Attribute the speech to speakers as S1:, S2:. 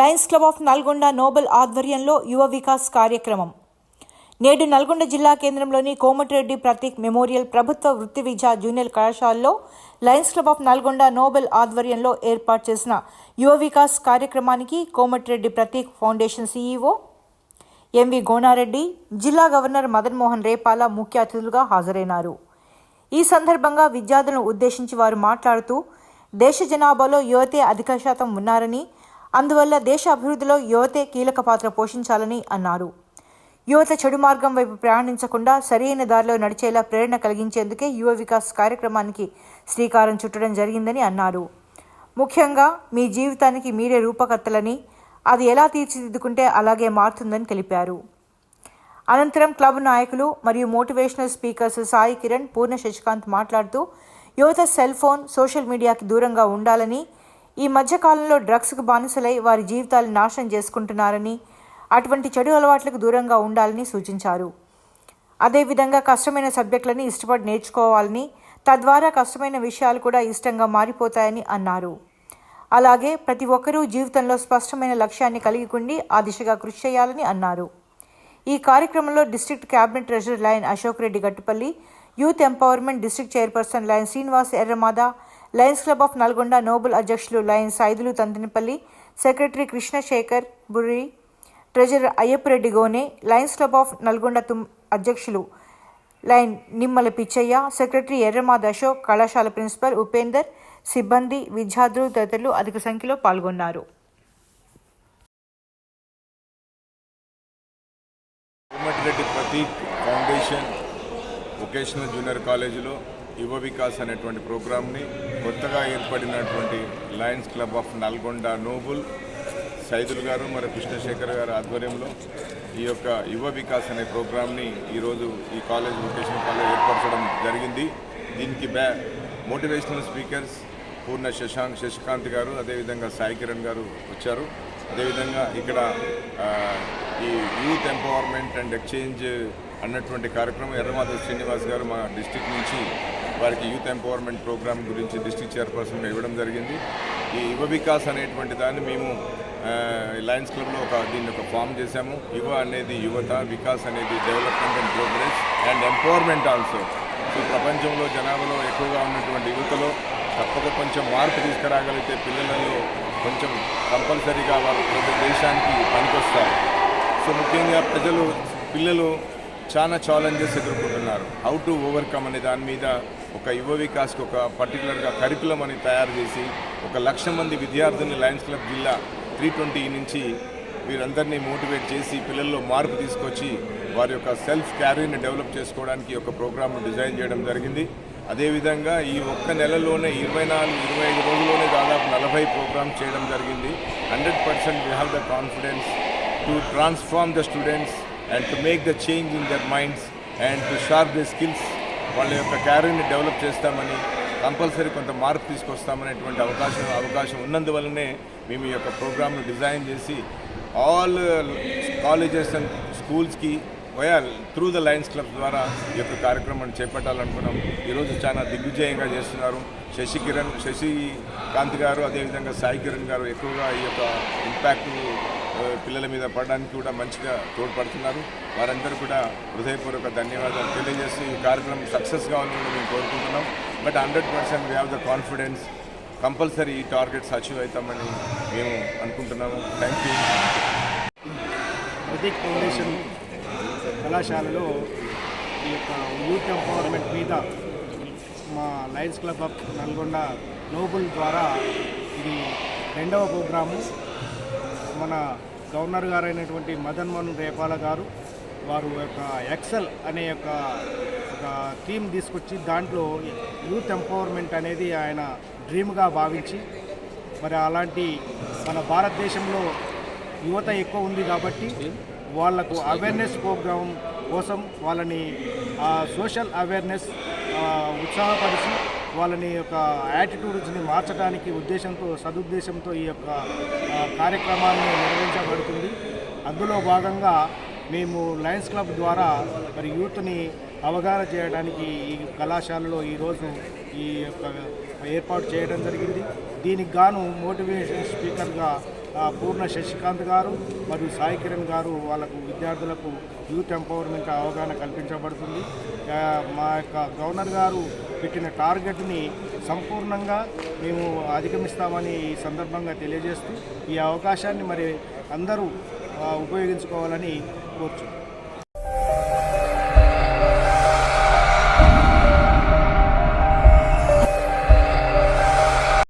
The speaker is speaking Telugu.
S1: Lions club of Nalgonda noble ఆధ్వర్యంలో యువ వికాస్ కార్యక్రమం. నేడు నల్గొండ జిల్లా కేంద్రంలోని కోమటిరెడ్డి ప్రతీక్ మెమోరియల్ ప్రభుత్వ వృత్తి విద్యా జూనియర్ కళాశాలలో lions club of Nalgonda noble ఆధ్వర్యంలో ఏర్పాటు చేసిన యువ వికాస్ కార్యక్రమానికి Komatireddy Prateek foundation CEO M V Gonareddy జిల్లా గవర్నర్ మదన్ మోహన్ రేపాల ముఖ్య అతిథులుగా హాజరైనారు. ఈ సందర్భంగా విద్యార్థులను ఉద్దేశించి వారు మాట్లాడుతూ దేశ జనాభాలో యువతే అధిక శాతం ఉన్నారని అందువల్ల దేశ అభివృద్ధిలో యువతే కీలక పాత్ర పోషించాలని అన్నారు. యువత చెడు మార్గం వైపు ప్రయాణించకుండా సరైన దారిలో నడిచేలా ప్రేరణ కలిగించేందుకే యువ వికాస్ కార్యక్రమానికి శ్రీకారం చుట్టడం జరిగిందని అన్నారు. ముఖ్యంగా మీ జీవితానికి మీరే రూపకర్తలని అది ఎలా తీర్చిదిద్దుకుంటే అలాగే మారుతుందని తెలిపారు. అనంతరం క్లబ్ నాయకులు మరియు మోటివేషనల్ స్పీకర్స్ సాయి కిరణ్ పూర్ణ శశికాంత్ మాట్లాడుతూ యువత సెల్ ఫోన్ సోషల్ మీడియాకి దూరంగా ఉండాలని ఈ మధ్యకాలంలో డ్రగ్స్కు బానిసలై వారి జీవితాలు నాశనం చేసుకుంటున్నారని అటువంటి చెడు అలవాట్లకు దూరంగా ఉండాలని సూచించారు. అదేవిధంగా కష్టమైన సబ్జెక్టులని ఇష్టపడి నేర్చుకోవాలని తద్వారా కష్టమైన విషయాలు కూడా ఇష్టంగా మారిపోతాయని అన్నారు. అలాగే ప్రతి ఒక్కరూ జీవితంలో స్పష్టమైన లక్ష్యాన్ని కలిగి ఉండి ఆ దిశగా కృషి చేయాలని అన్నారు. ఈ కార్యక్రమంలో district cabinet treasurer lion Ashok Reddy Gattupalli youth empowerment district chairperson lion Srinivas Erramada lions club of Nalgonda noble అధ్యక్షులు lions Saidulu Tantinipalli secretary Krishnasekhar Burri treasurer Ayyappareddy Gone lions club of Nalgonda తుమ్ అధ్యక్షులు లైన్ నిమ్మల పిచ్చయ్య సెక్రటరీ ఎర్రమాద అశోక్ కళాశాల ప్రిన్సిపల్ ఉపేందర్ సిబ్బంది విద్యార్థులు తదితరులు అధిక సంఖ్యలో పాల్గొన్నారు.
S2: Komatireddy Prateek foundation vocational junior కాలేజీలో యువ వికాస్ అనేటువంటి ప్రోగ్రామ్ని కొత్తగా ఏర్పడినటువంటి lions club of Nalgonda noble Saidul గారు మరి కృష్ణశేఖర్ గారు ఆధ్వర్యంలో ఈ యొక్క యువ వికాస్ అనే ప్రోగ్రామ్ని ఈరోజు ఈ కాలేజ్ వొకేషనల్ కాలేజ్ ఏర్పరచడం జరిగింది. దీనికి బ్యా మోటివేషనల్ స్పీకర్స్ పూర్ణ శశాంక్ శశికాంత్ గారు అదేవిధంగా సాయి కిరణ్ గారు వచ్చారు. అదేవిధంగా ఇక్కడ ఈ యూత్ ఎంపవర్మెంట్ అండ్ ఎక్స్చేంజ్ అన్నటువంటి కార్యక్రమం ఎర్రమాధవ్ శ్రీనివాస్ గారు మా డిస్టిక్ నుంచి వారికి యూత్ ఎంపవర్మెంట్ ప్రోగ్రామ్ గురించి డిస్టిక్ చైర్పర్సన్ ఇవ్వడం జరిగింది. ఈ యువ వికాస్ అనేటువంటి దాన్ని మేము లయన్స్ క్లబ్లో ఒక దీన్ని ఒక ఫామ్ చేశాము. యువ అనేది యువత వికాస్ అనేది development and progress and empowerment also. So ప్రపంచంలో జనాభాలో ఎక్కువగా ఉన్నటువంటి యువతలో తప్పక కొంచెం మార్పు తీసుకురాగలిగితే పిల్లలలో కొంచెం కంపల్సరీగా వాళ్ళు ప్రతి దేశానికి పనికొస్తారు. సో ముఖ్యంగా ప్రజలు పిల్లలు చాలా ఛాలెంజెస్ ఎదుర్కొంటున్నారు. హౌ టు ఓవర్కమ్ అనే దాని మీద ఒక యువ వికాస్కి ఒక పర్టికులర్గా కరికులం అని తయారు చేసి ఒక లక్ష మంది విద్యార్థుల్ని లయన్స్ క్లబ్ జిల్లా త్రీ ట్వంటీ నుంచి వీరందరినీ మోటివేట్ చేసి పిల్లల్లో మార్పు తీసుకొచ్చి వారి యొక్క సెల్ఫ్ క్యారీని డెవలప్ చేసుకోవడానికి ఒక ప్రోగ్రామ్ను డిజైన్ చేయడం జరిగింది. అదేవిధంగా ఈ ఒక్క నెలలోనే ఇరవై నాలుగు ఇరవై ఐదు రోజుల్లోనే దాదాపు నలభై ప్రోగ్రామ్స్ చేయడం జరిగింది. Hundred percent we have the confidence to transform the students and to make the change in their minds and to sharp the skills వాళ్ళ యొక్క క్యారీని డెవలప్ చేస్తామని కంపల్సరీ కొంత మార్పు తీసుకొస్తామనేటువంటి అవకాశం అవకాశం ఉన్నందువల్లనే మేము ఈ యొక్క ప్రోగ్రామ్ను డిజైన్ చేసి ఆల్ కాలేజెస్ అండ్ స్కూల్స్కి via through the lions club ద్వారా ఈ యొక్క కార్యక్రమాన్ని చేపట్టాలనుకున్నాం. ఈరోజు చాలా దిగ్విజయంగా చేస్తున్నారు. శశి కిరణ్ శశి కాంత్ గారు అదేవిధంగా సాయి కిరణ్ గారు ఎక్కువగా ఈ యొక్క ఇంపాక్ట్ పిల్లల మీద పడడానికి కూడా మంచిగా తోడ్పడుతున్నారు. వారందరూ కూడా హృదయపూర్వక ధన్యవాదాలు తెలియజేసి ఈ కార్యక్రమం సక్సెస్ కావాలని మేము కోరుకుంటున్నాం. But hundred percent we have the confidence compulsory ఈ టార్గెట్స్ అచీవ్ అవుతామని మేము అనుకుంటున్నాము. థ్యాంక్ యూ
S3: ప్రతీక్ ఫౌండేషన్ కళాశాలలో ఈ యొక్క యూత్ ఎంపవర్మెంట్ మీద మా lions club of Nalgonda noble ద్వారా ఇది రెండవ ప్రోగ్రాము. మన గవర్నర్ గారైనటువంటి మదన్ మోహన్ రేపాల గారు వారు యొక్క ఎక్సెల్ అనే యొక్క ఒక థీమ్ తీసుకొచ్చి దాంట్లో యూత్ ఎంపవర్మెంట్ అనేది ఆయన డ్రీమ్గా భావించి మరి అలాంటి మన భారతదేశంలో యువత ఎక్కువ ఉంది కాబట్టి వాళ్ళకు అవేర్నెస్ ప్రోగ్రాం కోసం వాళ్ళని సోషల్ అవేర్నెస్ ఉత్సాహపరిచి వాళ్ళని యొక్క యాటిట్యూడ్స్ని మార్చడానికి ఉద్దేశంతో సదుద్దేశంతో ఈ యొక్క కార్యక్రమాన్ని నిర్వహించబడుతుంది. అందులో భాగంగా మేము లయన్స్ క్లబ్ ద్వారా మరి యూత్ని అవగాహన చేయడానికి ఈ కళాశాలలో ఈరోజు ఈ యొక్క ఏర్పాటు చేయడం జరిగింది. దీనికి గాను మోటివేషన్ స్పీకర్గా పూర్ణ శశికాంత్ గారు మరియు సాయి కిరణ్ గారు వాళ్ళకు విద్యార్థులకు యూత్ ఎంపవర్మెంట్ అవగాహన కల్పించబడుతుంది. మా యొక్క గవర్నర్ గారు పెట్టిన టార్గెట్ని సంపూర్ణంగా మేము అధిగమిస్తామని ఈ సందర్భంగా తెలియజేస్తూ ఈ అవకాశాన్ని మరి అందరూ ఉపయోగించుకోవాలని కోరుచున్నాం.